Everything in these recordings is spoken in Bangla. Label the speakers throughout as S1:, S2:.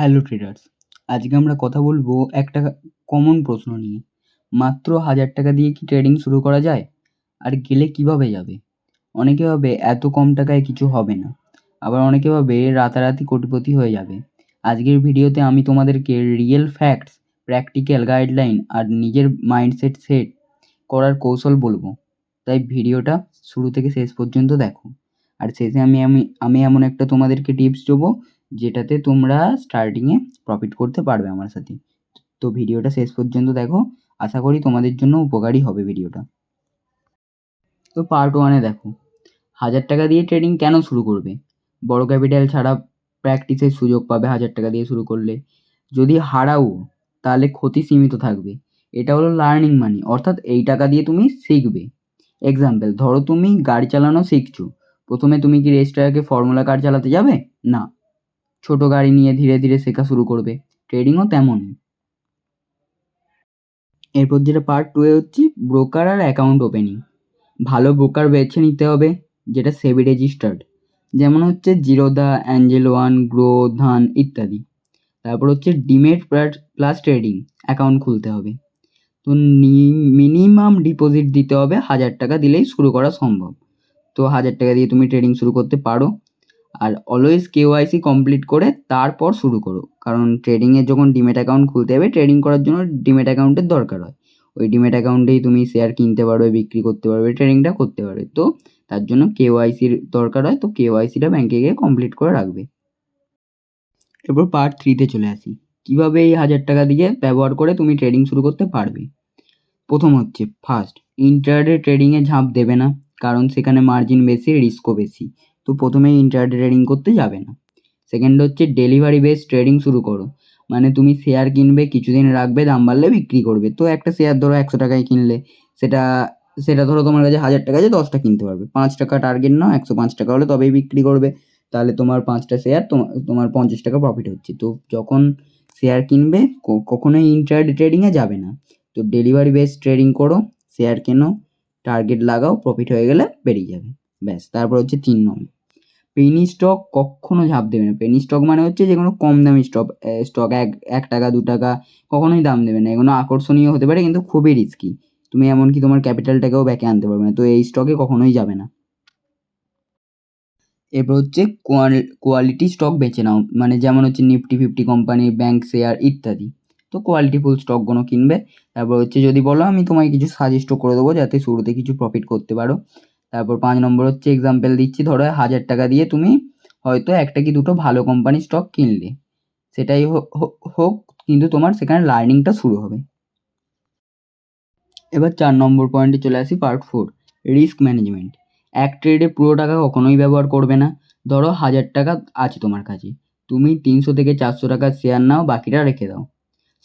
S1: হ্যালো ট্রেডার্স আজকে আমরা কথা বলব একটা কমন প্রশ্ন নিয়ে। মাত্র হাজার টাকা দিয়ে কি ট্রেডিং শুরু করা যায়? আর গেলে কীভাবে যাবে? অনেকে ভাবে এত কম টাকায় কিছু হবে না। আবার অনেকে ভাবে রাতারাতি কোটিপতি হয়ে যাবে। আজকের ভিডিওতে আমি তোমাদেরকে রিয়েল ফ্যাক্টস প্র্যাকটিক্যাল গাইডলাইন আর নিজের মাইন্ডসেট সেট করার কৌশল বলব। তাই ভিডিওটা শুরু থেকে শেষ পর্যন্ত দেখো। আর শেষে আমি আমি আমি এমন একটা তোমাদেরকে টিপস দেবো যেটাতে তোমরা স্টার্টিংয়ে প্রফিট করতে পারবে আমার সাথে। তো ভিডিওটা শেষ পর্যন্ত দেখো। আশা করি তোমাদের জন্য উপকারী হবে ভিডিওটা। তো পার্ট ওয়ানে দেখো। হাজার টাকা দিয়ে ট্রেডিং কেন শুরু করবে? বড় ক্যাপিটাল ছাড়া প্র্যাকটিসের সুযোগ পাবে হাজার টাকা দিয়ে শুরু করলে। যদি হারাও, তাহলে ক্ষতি সীমিত থাকবে। এটা হলো লার্নিং মানি অর্থাৎ এই টাকা দিয়ে তুমি শিখবে। এক্সাম্পল ধরো তুমি গাড়ি চালানো শিখছো। প্রথমে তুমি কি রেজিস্ট্রারকে ফর্মুলা কার চালাতে যাবে? না। ছোট গাড়ি নিয়ে ধীরে ধীরে শেখা শুরু করবে। ট্রেডিংও তেমনই। এরপর যেটা পার্ট টুয়ে হচ্ছে ব্রোকার আর অ্যাকাউন্ট ওপেনিং ভালো ব্রোকার বেছে নিতে হবে, যেটা সেবি রেজিস্টার্ড যেমন হচ্ছে জিরোদা অ্যাঞ্জেল ওয়ান গ্রো ধান ইত্যাদি। তারপর হচ্ছে ডিমেট প্লাস ট্রেডিং অ্যাকাউন্ট খুলতে হবে। তো মিনিমাম ডিপোজিট দিতে হবে, হাজার টাকা দিলেই শুরু করা সম্ভব। তো হাজার টাকা দিয়ে তুমি ট্রেডিং শুরু করতে পারো। আর অলওয়েজ কেওয়াইসি কমপ্লিট করে তারপর শুরু করো। কারণ ট্রেডিংয়ের যখন ডিমেট অ্যাকাউন্ট খুলতে হবে ট্রেডিং করার জন্য ডিমেট অ্যাকাউন্টের দরকার হয়। ওই ডিমেট অ্যাকাউন্টেই তুমি শেয়ার কিনতে পারবে, বিক্রি করতে পারবে ট্রেডিংটা করতে পারবে। তো তার জন্য কেওয়াইসির দরকার হয়, তো কেওয়াইসিটা ব্যাংকে গিয়ে কমপ্লিট করে রাখবে। এরপর পার্ট থ্রিতে চলে আসি। কীভাবে এই হাজার টাকা দিয়ে ব্যবহার করে তুমি ট্রেডিং শুরু করতে পারবে? প্রথম হচ্ছে ফার্স্ট ইন্টারডে ট্রেডিংয়ে ঝাঁপ দেবে না, কারণ সেখানে মার্জিন বেশি রিস্কও বেশি। তো প্রথমেই ইন্টারডে ট্রেডিং করতে যাবে না। সেকেন্ড হচ্ছে ডেলিভারি বেস ট্রেডিং শুরু করো। মানে তুমি শেয়ার কিনবে, কিছুদিন রাখবে, দাম বাড়লে বিক্রি করবে। তো একটা শেয়ার ধরো একশো টাকায় কিনলে, সেটা সেটা ধরো তোমার কাছে হাজার টাকা আছে, দশটা কিনতে পারবে। পাঁচ টাকা টার্গেট নাও, একশো পাঁচ টাকা হলে তবেই বিক্রি করবে। তাহলে তোমার পাঁচটা শেয়ার তোমার পঞ্চাশ টাকা প্রফিট হচ্ছে। তো যখন শেয়ার কিনবে কখনোই ইন্টারডে ট্রেডিংয়ে যাবে না। তো ডেলিভারি বেস ট্রেডিং করো শেয়ার কেনো টার্গেট লাগাও প্রফিট হয়ে গেলে বেরিয়ে যাবে। ব্যাস, তারপর হচ্ছে তিন নম্বর পেনি স্টক কখনো ঝাঁপ দেবে না। পেনি স্টক মানে হচ্ছে যে কোনো কম দামি স্টক স্টক এক এক টাকা, দু টাকা কখনোই দাম দেবে না। এগুলো আকর্ষণীয় হতে পারে কিন্তু খুবই রিস্কি তুমি এমনকি তোমার ক্যাপিটালটাকেও ব্যাকে আনতে পারবে না। তো এই স্টকে কখনোই যাবে না। এরপর হচ্ছে কোয়ালিটি স্টক বেছে নাও। মানে যেমন হচ্ছে Nifty fifty company bank share ইত্যাদি। তো কোয়ালিটিফুল স্টকগুলো কিনবে। তারপর হচ্ছে যদি বলো আমি তোমায় কিছু সাজেস্টও করে দেবো যাতে শুরুতে কিছু প্রফিট করতে পারো। তারপর পাঁচ নম্বর হচ্ছে এক্সাম্পল দিচ্ছি, ধরো হাজার টাকা দিয়ে তুমি হয়তো একটা কি দুটো ভালো কোম্পানির স্টক কিনলে। সেটাই হোক, কিন্তু তোমার সেখানে লার্নিংটা শুরু হবে। এবার চার নম্বর পয়েন্টে চলে আসি পার্ট ফোর রিস্ক ম্যানেজমেন্ট এক ট্রেডে পুরো টাকা কখনোই ব্যবহার করবে না। ধরো হাজার টাকা আছে তোমার কাছে। তুমি তিনশো থেকে চারশো টাকার শেয়ার নাও, বাকিটা রেখে দাও।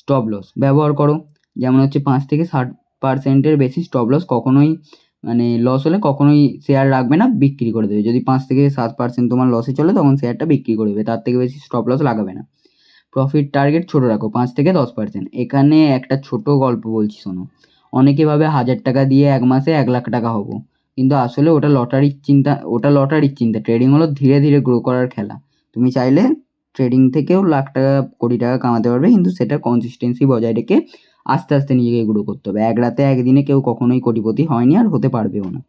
S1: স্টপ লস ব্যবহার করো। যেমন হচ্ছে পাঁচ থেকে ষাট পার্সেন্টের বেশি স্টপ লস কখনোই মানে লস হলে কখনোই শেয়ার রাখবে না, বিক্রি করে দেবে। যদি পাঁচ থেকে সাত পার্সেন্ট তোমার লসে চলে, তখন শেয়ারটা বিক্রি করে দেবে। তার থেকে বেশি স্টপ লস লাগাবে না। প্রফিট টার্গেট ছোটো রাখো, পাঁচ থেকে দশ পার্সেন্ট এখানে একটা ছোট গল্প বলছি, শোনো। অনেকে ভাবে হাজার টাকা দিয়ে এক মাসে এক লাখ টাকা হব। কিন্তু আসলে ওটা লটারির চিন্তা, ওটা লটারির চিন্তা। ট্রেডিং হলো ধীরে ধীরে গ্রো করার খেলা। তুমি চাইলে ট্রেডিং থেকেও লাখ টাকা, কোটি টাকা কামাতে পারবে, কিন্তু সেটা কনসিস্টেন্সি বজায় রেখে আস্তে আস্তে নিজেকে গ্রো করতে হবে। এক রাতে একদিনে কেউ কখনোই কোটিপতি হয়নি আর হতে পারবেও না।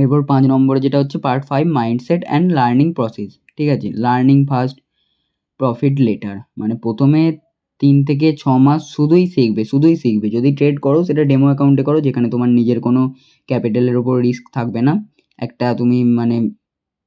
S1: এরপর পাঁচ নম্বরে যেটা হচ্ছে part five mindset and learning process ঠিক আছে? লার্নিং ফার্স্ট প্রফিট লেটার মানে প্রথমে তিন থেকে ছ মাস শুধুই শিখবে শুধুই শিখবে। যদি ট্রেড করো, সেটা ডেমো অ্যাকাউন্টে করো, যেখানে তোমার নিজের কোনো ক্যাপিটালের ওপর রিস্ক থাকবে না। একটা তুমি মানে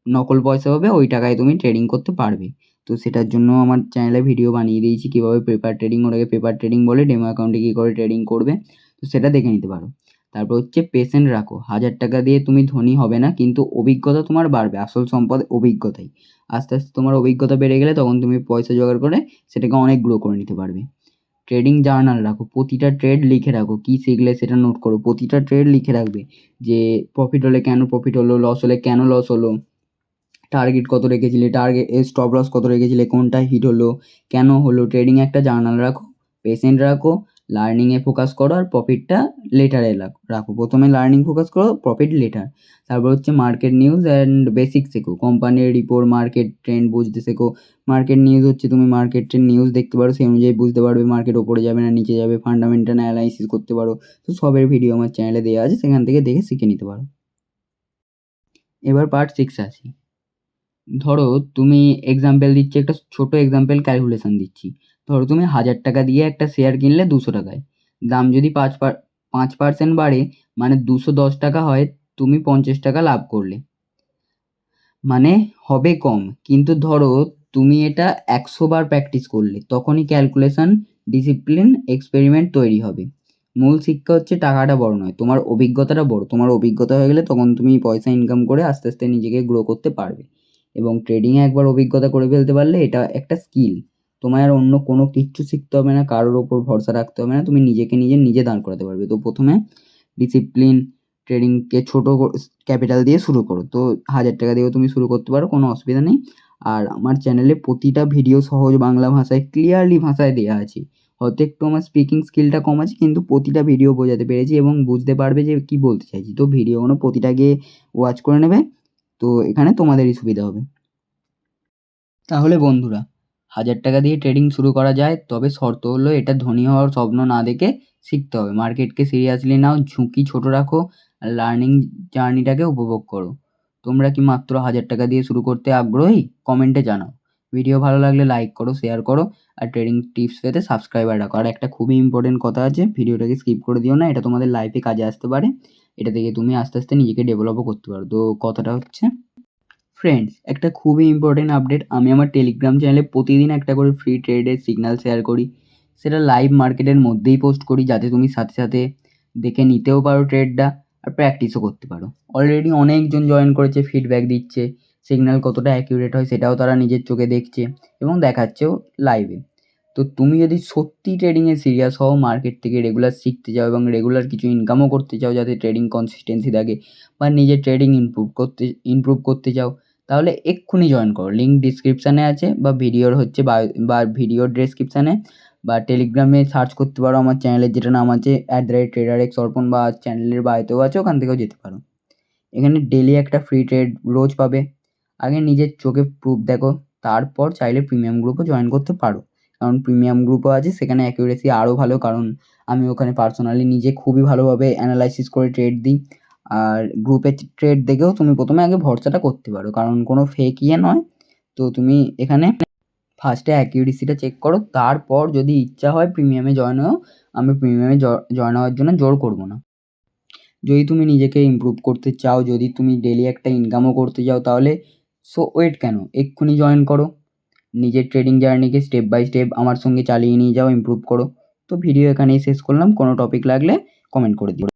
S1: নকল পয়সা পাবে, ওই টাকায় তুমি ট্রেডিং করতে পারবে। তো সেটার জন্য আমার চ্যানেলে ভিডিও বানিয়ে দিয়েছি কীভাবে পেপার ট্রেডিং ওটাকে পেপার ট্রেডিং বলে ডেমো অ্যাকাউন্টে কী করে ট্রেডিং করবে, তো সেটা দেখে নিতে পারো। তারপর হচ্ছে পেশেন্ট রাখো, হাজার টাকা দিয়ে তুমি ধনী হবে না, কিন্তু অভিজ্ঞতা তোমার বাড়বে, আসল সম্পদ অভিজ্ঞতাই। আস্তে আস্তে তোমার অভিজ্ঞতা বেড়ে গেলে তখন তুমি পয়সা জোগাড় করে সেটাকে অনেক গ্রো করে নিতে পারবে। ট্রেডিং জার্নাল রাখো, প্রতিটা ট্রেড লিখে রাখো, কী শিখলে সেটা নোট করো, প্রতিটা ট্রেড লিখে রাখবে যে প্রফিট হলে কেন প্রফিট হলো লস হলে কেন লস হলো। টার্গেট কত রেখেছিলে? টার্গেট স্টপ লস কত রেখেছিলে? কোনটা হিট হলো? কেন হলো? ট্রেডিং একটা জার্নাল রাখো পেশেন্ট রাখো লার্নিংয়ে ফোকাস করো আর প্রফিটটা লেটারে রাখো প্রথমে লার্নিং ফোকাস করো প্রফিট লেটার তারপর হচ্ছে মার্কেট নিউজ অ্যান্ড বেসিক শেখো। কোম্পানির রিপোর্ট মার্কেট ট্রেন্ড বুঝতে শেখো। মার্কেট নিউজ হচ্ছে তুমি মার্কেটের নিউজ দেখতে পারো, সেই অনুযায়ী বুঝতে পারবে। মার্কেট ওপরে যাবে না, নিচে যাবে। ফান্ডামেন্টাল অ্যানালাইসিস করতে পারো। তো সবের ভিডিও আমার চ্যানেলে দেওয়া আছে, সেখান থেকে দেখে শিখে নিতে পারো। এবার পার্ট সিক্স আসি। ধরো তুমি এক্সাম্পল দিচ্ছি, একটা ছোটো এক্সাম্পল ক্যালকুলেশন দিচ্ছি। ধরো তুমি হাজার টাকা দিয়ে একটা শেয়ার কিনলে দুশো টাকায়। দাম যদি পাঁচ পাঁচ পার্সেন্ট বাড়ে মানে দুশো দশ টাকা হয়, তুমি পঞ্চাশ টাকা লাভ করলে। মানে হবে কম, কিন্তু ধরো তুমি এটা একশো বার প্র্যাকটিস করলে, তখনই ক্যালকুলেশন ডিসিপ্লিন এক্সপেরিমেন্ট তৈরি হবে। মূল শিক্ষা হচ্ছে টাকাটা বড় নয়, তোমার অভিজ্ঞতাটা বড়। তোমার অভিজ্ঞতা হয়ে গেলে তখন তুমি পয়সা ইনকাম করে আস্তে আস্তে নিজেকে গ্রো করতে পারবে। এবং ট্রেডিংয়ে একবার অভিজ্ঞতা করে ফেলতে পারলে এটা একটা স্কিল তোমায় আর অন্য কোনো কিচ্ছু শিখতে হবে না, কারোর ওপর ভরসা রাখতে হবে না, তুমি নিজেকে নিজে নিজে দাঁড় করাতে পারবে। তো প্রথমে ডিসিপ্লিন ট্রেডিংকে ছোটো ক্যাপিটাল দিয়ে শুরু করো। তো হাজার টাকা দিয়েও তুমি শুরু করতে পারো, কোনো অসুবিধা নেই। আর আমার চ্যানেলে প্রতিটা ভিডিও সহজ বাংলা ভাষায় ক্লিয়ারলি ভাষায় দেওয়া আছে। হয়তো একটু আমার স্পিকিং স্কিলটা কম আছে, কিন্তু প্রতিটা ভিডিও বোঝাতে পেরেছি এবং বুঝতে পারবে যে কী বলতে চাইছি। তো ভিডিওগুলো প্রতিটা গিয়ে ওয়াচ করে নেবে। তো এখানে তোমাদেরই সুবিধা হবে। তাহলে বন্ধুরা, হাজার টাকা দিয়ে ট্রেডিং শুরু করা যায়, তবে শর্ত হলো এটা ধনী হওয়ার স্বপ্ন না দেখে শিখতে হবে। মার্কেটকে সিরিয়াসলি নাও, ঝুঁকি ছোট রাখো আর লার্নিং জার্নিটাকে উপভোগ করো। তোমরা কি মাত্র হাজার টাকা দিয়ে শুরু করতে আগ্রহী? কমেন্টে জানাও। ভিডিও ভালো লাগলে লাইক করো শেয়ার করো আর ট্রেডিং টিপস পেতে সাবস্ক্রাইবার রাখো। আর একটা খুবই ইম্পর্টেন্ট কথা আছে ভিডিওটাকে স্কিপ করে দিও না, এটা তোমাদের লাইফে কাজে আসতে পারে। এটা থেকে তুমি আস্তে আস্তে নিজেকে ডেভেলপও করতে পারো। তো কথাটা হচ্ছে ফ্রেন্ডস একটা খুবই ইম্পর্টেন্ট আপডেট আমি আমার টেলিগ্রাম চ্যানেলে প্রতিদিন একটা করে ফ্রি ট্রেডের সিগন্যাল শেয়ার করি। সেটা লাইভ মার্কেটের মধ্যেই পোস্ট করি, যাতে তুমি সাথে সাথে দেখে নিতেও পারো ট্রেডটা আর প্র্যাকটিসও করতে পারো। অলরেডি অনেকজন জয়েন করেছে ফিডব্যাক দিচ্ছে। সিগন্যাল কতটা অ্যাকিউরেট হয় সেটাও তারা নিজের চোখে দেখছে এবং দেখাচ্ছেও লাইভে তো তুমি যদি সত্যি ট্রেডিংয়ে সিরিয়াস হও মার্কেট থেকে রেগুলার শিখতে চাও এবং রেগুলার কিছু ইনকামও করতে চাও যাতে ট্রেডিং কনসিস্টেন্সি থাকে বা নিজের ট্রেডিং ইমপ্রুভ করতে ইমপ্রুভ করতে চাও, তাহলে এক্ষুনি জয়েন করো। লিঙ্ক ডিসক্রিপশানে আছে বা ভিডিওর হচ্ছে বা ভিডিওর ডেসক্রিপশানে বা টেলিগ্রামে সার্চ করতে পারো। আমার চ্যানেলের যেটা নাম আছে at the rate trader X Arpan বা চ্যানেলের বায়োতেও আছে, ওখান থেকেও যেতে পারো। এখানে ডেলি একটা ফ্রি ট্রেড রোজ পাবে। আগে নিজের চোখে প্রুফ দেখো, তারপর চাইলে প্রিমিয়াম গ্রুপও জয়েন করতে পারো। কারণ প্রিমিয়াম গ্রুপও আছে, সেখানে অ্যাকিউরেসি আরও ভালো, কারণ আমি ওখানে পার্সোনালি নিজে খুবই ভালোভাবে অ্যানালাইসিস করে ট্রেড দিই। আর গ্রুপে ট্রেড দেখেও তুমি প্রথমে আগে ভরসাটা করতে পারো, কারণ কোনো ফেক ইয়ে নয়। তো তুমি এখানে ফার্স্টে অ্যাকিউরেসিটা চেক করো, তারপর যদি ইচ্ছা হয় প্রিমিয়ামে জয়েন হও, আমি প্রিমিয়ামে জয়েন হওয়ার জন্য জোর করব না। যদি তুমি নিজেকে ইমপ্রুভ করতে চাও, যদি তুমি ডেলি একটা ইনকামও করতে চাও, তাহলে সো ওয়েট কেন? এক্ষুনি জয়েন করো। নিজের ট্রেডিং জার্নিকে স্টেপ বাই স্টেপ আমার সঙ্গে চালিয়ে নিয়ে যাও ইমপ্রুভ করো। তো ভিডিও এখানেই শেষ করলাম। কোনো টপিক লাগলে কমেন্ট করে দিও।